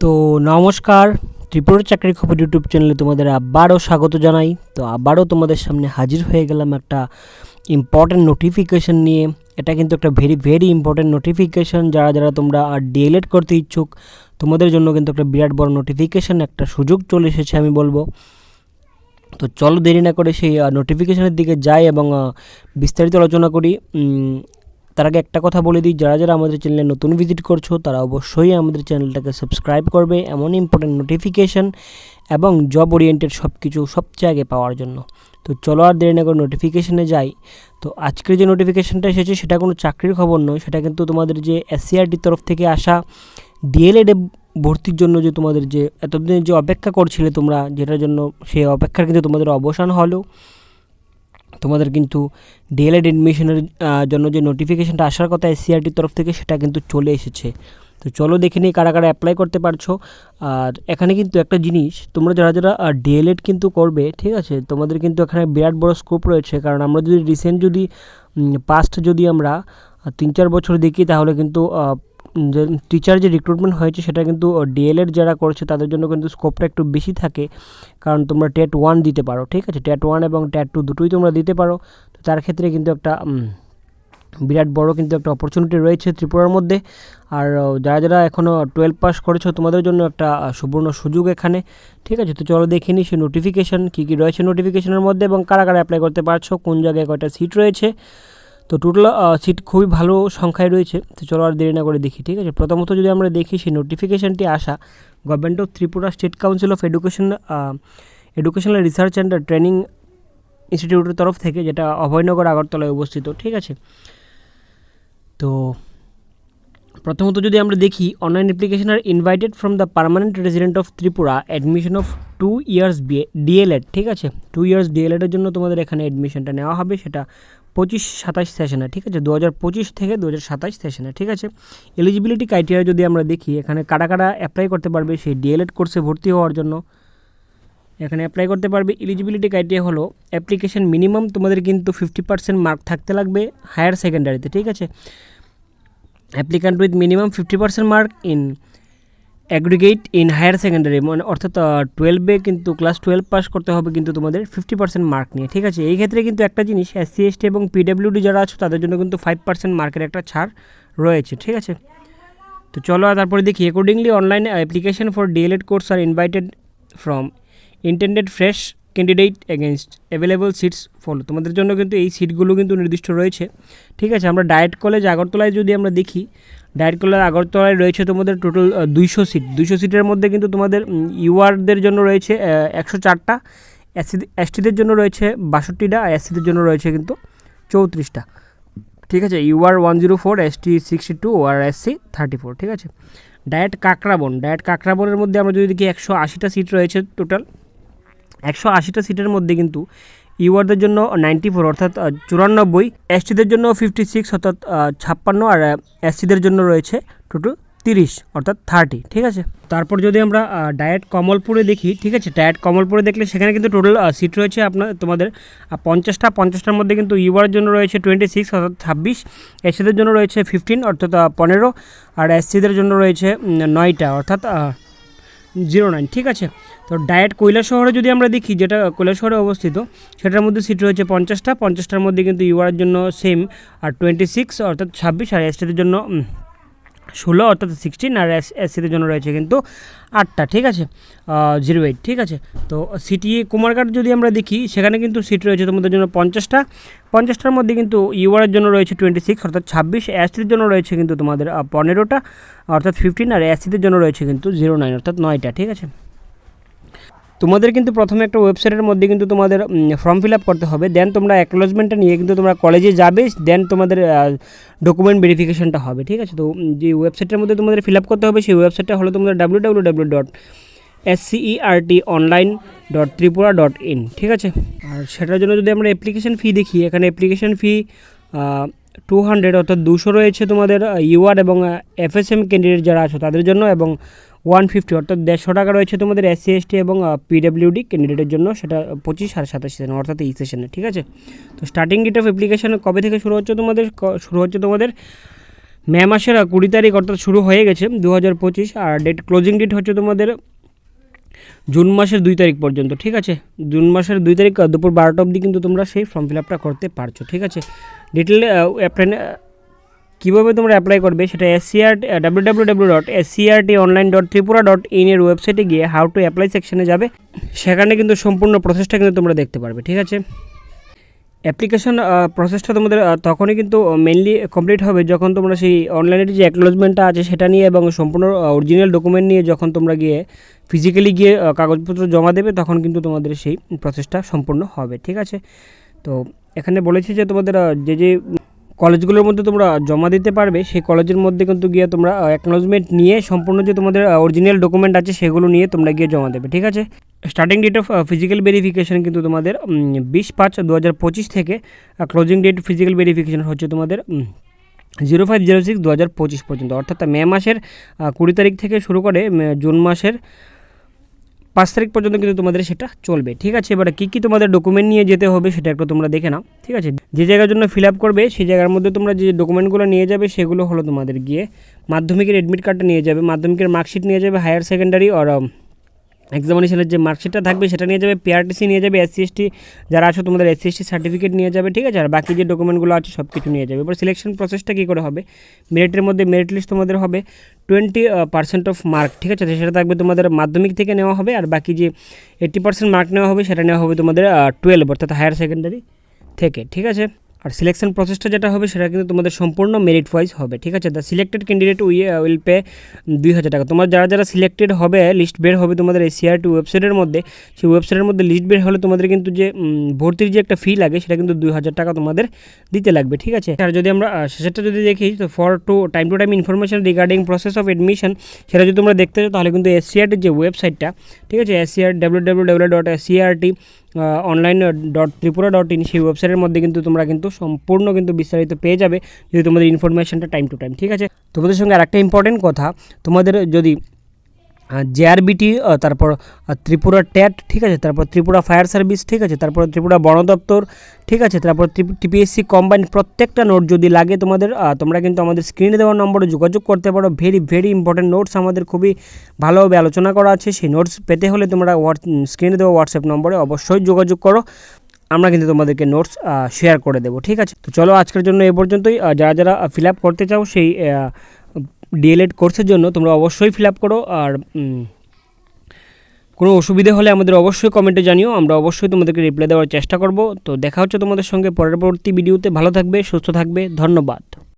তো নমস্কার, ত্রিপুরা চাকরি খবর ইউটিউব চ্যানেলে তোমাদের আবারও স্বাগত জানাই। তো আবারও তোমাদের সামনে হাজির হয়ে গেলাম একটা ইম্পর্ট্যান্ট নোটিফিকেশন নিয়ে। এটা কিন্তু একটা ভেরি ভেরি ইম্পর্ট্যান্ট নোটিফিকেশন যারা যারা তোমরা আর ডিএলএড করতে ইচ্ছুক, তোমাদের জন্য কিন্তু একটা বিরাট বড় নোটিফিকেশন একটা সুযোগ চলে এসেছে আমি বলব। তো চলো দেরি না করে সেই নোটিফিকেশনের দিকে যাই এবং বিস্তারিত আলোচনা করি। তার আগে একটা কথা বলে দিই, যারা যারা আমাদের চ্যানেলে নতুন ভিজিট করছ, তারা অবশ্যই আমাদের চ্যানেলটাকে সাবস্ক্রাইব করবে এমন ইম্পর্টেন্ট নোটিফিকেশন এবং জব ওরিয়েন্টেড সব কিছু সবচেয়ে আগে পাওয়ার জন্য। তো চলো আর দেরি না করে নোটিফিকেশনে যাই। তো আজকের যে নোটিফিকেশানটা এসেছে, সেটা কোনো চাকরির খবর নয়, সেটা কিন্তু তোমাদের যে এসসিআরটির তরফ থেকে আসা ডিএলএডে ভর্তির জন্য যে তোমাদের যে এতদিন যে অপেক্ষা করছিলে তোমরা, যেটার জন্য সেই অপেক্ষার কিন্তু তোমাদের অবসান হলো। তোমাদের কিন্তু ডিএলএড এডমিশনের জন্য যে নোটিফিকেশানটা আসার কথা এসসিআরটির তরফ থেকে সেটা কিন্তু চলে এসেছে। তো চলো দেখে নিই কারা কারা অ্যাপ্লাই করতে পারছ। আর এখানে কিন্তু একটা জিনিস, তোমরা যারা যারা ডিএলএড কিন্তু করবে, ঠিক আছে? তোমাদের কিন্তু এখানে বিরাট বড় স্কোপ রয়েছে। কারণ আমরা যদি রিসেন্ট যদি পাস্ট যদি আমরা তিন চার বছর দেখি, তাহলে কিন্তু টিচার যে রিক্রুটমেন্ট হয়েছে সেটা কিন্তু ডিএলএড যারা করছে তাদের জন্য কিন্তু স্কোপটা একটু বেশি থাকে। কারণ তোমরা টেট ওয়ান দিতে পারো, ঠিক আছে? টেট ওয়ান এবং টেট টু দুটোই তোমরা দিতে পারো। তো তার ক্ষেত্রে কিন্তু একটা বিরাট বড় কিন্তু একটা অপরচুনিটি রয়েছে ত্রিপুরার মধ্যে। আর যারা যারা এখনও টুয়েলভ পাস করেছ, তোমাদের জন্য একটা সুবর্ণ সুযোগ এখানে, ঠিক আছে? তো চলো দেখে নিই সেই নোটিফিকেশান কী কী রয়েছে নোটিফিকেশনের মধ্যে এবং কারা কারা অ্যাপ্লাই করতে পারছ, কোন জায়গায় কয়টা সিট রয়েছে। তো টোটাল সিট খুবই ভালো সংখ্যায় রয়েছে। তো চলো আর দেরি না করে দেখি, ঠিক আছে? প্রথমত যদি আমরা দেখি, সেই নোটিফিকেশানটি আসা government of Tripura state council of education educational research and training ইনস্টিটিউটের তরফ থেকে, যেটা অভয়নগর আগরতলায় অবস্থিত, ঠিক আছে? তো প্রথমত যদি আমরা দেখি online application R invited from the permanent resident of Tripura admission of two years DElEd ঠিক আছে? টু ইয়ার্স ডিএলএডের জন্য তোমাদের এখানে অ্যাডমিশনটা নেওয়া হবে, সেটা পঁচিশ সাতাশ সেশনে ঠিক আছে? দু হাজার পঁচিশ থেকে দু হাজার সাতাশ সেশনে ঠিক আছে? এলিজিবিলিটি ক্রাইটেরিয়া যদি আমরা দেখি, এখানে কারা কারা অ্যাপ্লাই করতে পারবে, সেই ডিএলএড কোর্সে ভর্তি হওয়ার জন্য। এখানে অ্যাপ্লাই করতে পারবে এলিজিবিলিটি ক্রাইটেরিয়া হলো অ্যাপ্লিকেশন মিনিমাম তোমাদের কিন্তু ফিফটি পার্সেন্ট মার্ক থাকতে লাগবে হায়ার সেকেন্ডারিতে ঠিক আছে? Applicant with minimum fifty percent mark in aggregate in higher secondary মানে অর্থাৎ টুয়েলভে কিন্তু ক্লাস টুয়েলভ পাস করতে হবে কিন্তু তোমাদের ফিফটি পার্সেন্ট মার্ক নিয়ে, ঠিক আছে? এই ক্ষেত্রে কিন্তু একটা জিনিস এসসি এসটি এবং পিডাব্লিউডি যারা আছো, তাদের জন্য কিন্তু ফাইভ পার্সেন্ট মার্কের একটা ছাড় রয়েছে, ঠিক আছে? তো চলো আর তারপরে দেখি accordingly online application for DElEd course R invited from intended fresh candidate against available seats follow তোমাদের জন্য কিন্তু এই সিটগুলো কিন্তু নির্দিষ্ট রয়েছে, ঠিক আছে? আমরা ডায়েট কলেজ আগরতলায় যদি আমরা দেখি ডায়েট আগরতলায় রয়েছে তোমাদের টোটাল দুইশো সিট দুইশো সিটের মধ্যে কিন্তু তোমাদের ইউআরদের জন্য রয়েছে একশো চারটা। এসসি এসটিদের জন্য রয়েছে বাষট্টিটা আর এসসিদের জন্য রয়েছে কিন্তু চৌত্রিশটা। ঠিক আছে? UR one zero four ST sixty two আর এসসি থার্টি ফোর ঠিক আছে? ডায়েট কাকরাবন ডায়েট কাকরাবনের মধ্যে আমরা যদি দেখি একশো আশিটা সিট রয়েছে টোটাল একশো আশিটা সিটের মধ্যে কিন্তু ইউআরদের জন্য নাইনটি ফোর, অর্থাৎ চুরানব্বই, এসটিদের জন্য ফিফটি সিক্স, অর্থাৎ ছাপ্পান্ন, আর এসসিদের জন্য রয়েছে টোটাল তিরিশ, অর্থাৎ থার্টি, ঠিক আছে? তারপর যদি আমরা ডায়েট কমলপুরে দেখি, ঠিক আছে? ডায়েট কমলপুরে দেখলে সেখানে কিন্তু টোটাল সিট রয়েছে আপনার, তোমাদের পঞ্চাশটা, পঞ্চাশটার মধ্যে কিন্তু ইউআরের জন্য রয়েছে টোয়েন্টি সিক্স, অর্থাৎ ছাব্বিশ, এসসিদের জন্য রয়েছে ফিফটিন, অর্থাৎ পনেরো, আর এসসিদের জন্য রয়েছে নয়টা, অর্থাৎ জিরো নাইন, ঠিক আছে? তো ডায়েট কৈলা শহরে যদি আমরা দেখি, যেটা কৈলা শহরে অবস্থিত, সেটার মধ্যে সিট রয়েছে পঞ্চাশটা। পঞ্চাশটার মধ্যে কিন্তু ইউআর জন্য সেম আর টোয়েন্টি সিক্স অর্থাৎ ছাব্বিশ, আর এসটিদের জন্য ষোলো অর্থাৎ সিক্সটিন আর এস এসসিদের জন্য রয়েছে কিন্তু আটটা, ঠিক আছে? জিরো এইট ঠিক আছে? তো সিটি কুমারঘাট যদি আমরা দেখি, সেখানে কিন্তু সিট রয়েছে তোমাদের জন্য পঞ্চাশটা। পঞ্চাশটার মধ্যে কিন্তু ইউআরের জন্য রয়েছে টোয়েন্টি সিক্স অর্থাৎ ছাব্বিশ। এসটির জন্য রয়েছে কিন্তু তোমাদের পনেরোটা, অর্থাৎ ফিফটিন আর এসসিদের জন্য রয়েছে কিন্তু জিরো নাইন অর্থাৎ নয়টা, ঠিক আছে? তোমাদের কিন্তু প্রথমে একটা ওয়েবসাইটের মধ্যে কিন্তু তোমাদের ফর্ম ফিল আপ করতে হবে দেন তোমরা অ্যাকনোলজমেন্টটা নিয়ে কিন্তু তোমরা কলেজে যাবে দেন তোমাদের ডকুমেন্ট ভেরিফিকেশনটা হবে, ঠিক আছে? তো যে ওয়েবসাইটের মধ্যে তোমাদের ফিল আপ করতে হবে, সেই ওয়েবসাইটটা হলো তোমাদের W W W dot S CERT online dot Tripura dot in ঠিক আছে? আর সেটার জন্য যদি আমরা অ্যাপ্লিকেশন ফি দেখি, এখানে অ্যাপ্লিকেশন ফি টু হান্ড্রেড অর্থাৎ দুশো রয়েছে তোমাদের ইউআর এবং এফএসএম ক্যান্ডিডেট যারা আছো তাদের জন্য এবং ওয়ান ফিফটি, অর্থাৎ দেড়শো টাকা রয়েছে তোমাদের এসসি এসটি এবং পিডাব্লিউডি ক্যান্ডিডেটের জন্য, সেটা পঁচিশ আর সাতাশ সেশন অর্থাৎ এই সেশনে ঠিক আছে? তো স্টার্টিং ডেট অফ অ্যাপ্লিকেশন কবে থেকে শুরু হচ্ছে তোমাদের? শুরু হচ্ছে তোমাদের মে মাসের কুড়ি তারিখ, অর্থাৎ শুরু হয়ে গেছে দু হাজার পঁচিশ, আর ডেট ক্লোজিং ডেট হচ্ছে তোমাদের জুন মাসের দুই তারিখ পর্যন্ত, ঠিক আছে? জুন মাসের দুই তারিখ দুপুর বারোটা অবধি কিন্তু তোমরা সেই ফর্ম ফিল আপটা করতে পারছ, ঠিক আছে? ডিটেল অ্যাপ্লাই কীভাবে তোমরা অ্যাপ্লাই করবে সেটা SCR W W W dot SCERT online dot Tripura dot in এর ওয়েবসাইটে গিয়ে হাউ টু অ্যাপ্লাই সেকশনে যাবে। সেখানে কিন্তু সম্পূর্ণ প্রসেসটা কিন্তু তোমরা দেখতে পারবে, ঠিক আছে? অ্যাপ্লিকেশন প্রসেসটা তোমাদের তখনই কিন্তু মেনলি কমপ্লিট হবে যখন তোমরা সেই অনলাইনের যে অ্যাকনোলজমেন্টটা আছে সেটা নিয়ে এবং সম্পূর্ণ অরিজিনাল ডকুমেন্ট নিয়ে যখন তোমরা গিয়ে ফিজিক্যালি গিয়ে কাগজপত্র জমা দেবে তখন কিন্তু তোমাদের সেই প্রসেসটা সম্পূর্ণ হবে, ঠিক আছে? তো এখানে বলেছি যে তোমাদের যে যে কলেজগুলোর মধ্যে তোমরা জমা দিতে পারবে। সেই কলেজের মধ্যে কিন্তু গিয়ে তোমরা অ্যাকনোলজমেন্ট নিয়ে সম্পূর্ণ যে তোমাদের অরিজিনাল ডকুমেন্ট আছে সেগুলো নিয়ে তোমরা গিয়ে জমা দেবে, ঠিক আছে? Starting date of physical verification কিন্তু তোমাদের বিশ পাঁচ দু থেকে ক্লোজিং ডেট ফিজিক্যাল ভেরিফিকেশন হচ্ছে তোমাদের জিরো ফাইভ জিরো সিক্স দু হাজার পঁচিশ পর্যন্ত। অর্থাৎ মে মাসের কুড়ি তারিখ থেকে শুরু করে জুন মাসের পাঁচ তারিখ পর্যন্ত কিন্তু তোমাদের সেটা চলবে, ঠিক আছে? এবারে কী কী তোমাদের ডকুমেন্ট নিয়ে যেতে হবে সেটা একটু তোমরা দেখে নাও, ঠিক আছে? যে জায়গার জন্য ফিল আপ করবে, সেই জায়গার মধ্যে তোমরা যে ডকুমেন্টগুলো নিয়ে যাবে সেগুলো হলো তোমাদের গিয়ে মাধ্যমিকের অ্যাডমিট কার্ডটা নিয়ে যাবে, মাধ্যমিকের মার্কশিট নিয়ে যাবে হায়ার সেকেন্ডারি আর এক্সামিনেশনের যে মার্কশিটটা থাকবে সেটা নিয়ে যাবে পিআরটিসি নিয়ে যাবে এসসি এসটি যারা আছো তোমাদের এসসি এসটি সার্টিফিকেট নিয়ে যাবে, ঠিক আছে? আর বাকি যে ডকুমেন্টগুলো আছে সব কিছু নিয়ে যাবে। এবার সিলেকশন প্রসেসটা কী করে হবে? মেরিটের মধ্যে মেরিট লিস্ট তোমাদের হবে টোয়েন্টি পার্সেন্ট অফ মার্ক ঠিক আছে? সেটা থাকবে তোমাদের মাধ্যমিক থেকে নেওয়া হবে, আর বাকি যে এইট্টি পার্সেন্ট মার্ক নেওয়া হবে, সেটা নেওয়া হবে তোমাদের টুয়েলভ অর্থাৎ হায়ার সেকেন্ডারি থেকে, ঠিক আছে? আর সিলেকশন প্রসেসটা যেটা হবে, সেটা কিন্তু তোমাদের সম্পূর্ণ মেরিট ওয়াইজ হবে, ঠিক আছে? The selected candidate we will pay দুই হাজার টাকা। তোমার যারা যারা সিলেক্টেড হবে লিস্ট বের হবে তোমাদের এই সিআরটি ওয়েবসাইটের মধ্যে, সেই ওয়েবসাইটের মধ্যে লিস্ট বের হলে তোমাদের কিন্তু যে ভর্তির যে একটা ফি লাগে, সেটা কিন্তু দুই হাজার টাকা তোমাদের দিতে লাগবে, ঠিক আছে? আর যদি আমরা শেষেরটা যদি দেখি, তো for to time to time information regarding process of admission সেটা যদি তোমরা দেখতে চাও, তাহলে কিন্তু এসসিআরটির যে ওয়েবসাইটটা ঠিক আছে? SCR W W W dot SCERT online dot Tripura dot in সেই ওয়েবসাইটের মধ্যে কিন্তু তোমরা কিন্তু সম্পূর্ণ কিন্তু বিস্তারিত পেয়ে যাবে যদি তোমাদের ইনফরমেশনটা টাইম টু টাইম ঠিক আছে? তোমাদের সঙ্গে আরেকটা ইম্পর্টেন্ট কথা, তোমাদের যদি জেআরবিটি তারপর ত্রিপুরা ট্যাট ঠিক আছে? তারপর ত্রিপুরা ফায়ার সার্ভিস ঠিক আছে? তারপর ত্রিপুরা বন দপ্তর, ঠিক আছে? তারপর টিপিএসসি কম্বাইন প্রত্যেকটা নোট যদি লাগে তোমাদের তোমরা কিন্তু আমাদের স্ক্রিনে দেওয়া নম্বরে যোগাযোগ করতে পারো। ভেরি ভেরি ইম্পর্টেন্ট নোটস আমাদের খুবই ভালোভাবে আলোচনা করা আছে। সেই নোটস পেতে হলে তোমরা স্ক্রিনে দেওয়া হোয়াটসঅ্যাপ নম্বরে অবশ্যই যোগাযোগ করো। আমরা কিন্তু তোমাদেরকে নোটস শেয়ার করে দেবো, ঠিক আছে? তো চলো আজকের জন্য এ পর্যন্তই। যারা যারা ফিল আপ করতে চাও সেই ডিএলএড কোর্সের জন্য তোমরা অবশ্যই ফিল করো আর কোনো অসুবিধে হলে আমাদের অবশ্যই কমেন্টে জানিও, আমরা অবশ্যই তোমাদেরকে রিপ্লাই দেওয়ার চেষ্টা করব। তো দেখা হচ্ছে তোমাদের সঙ্গে পরবর্তী ভিডিওতে ভালো থাকবে, সুস্থ থাকবে, ধন্যবাদ।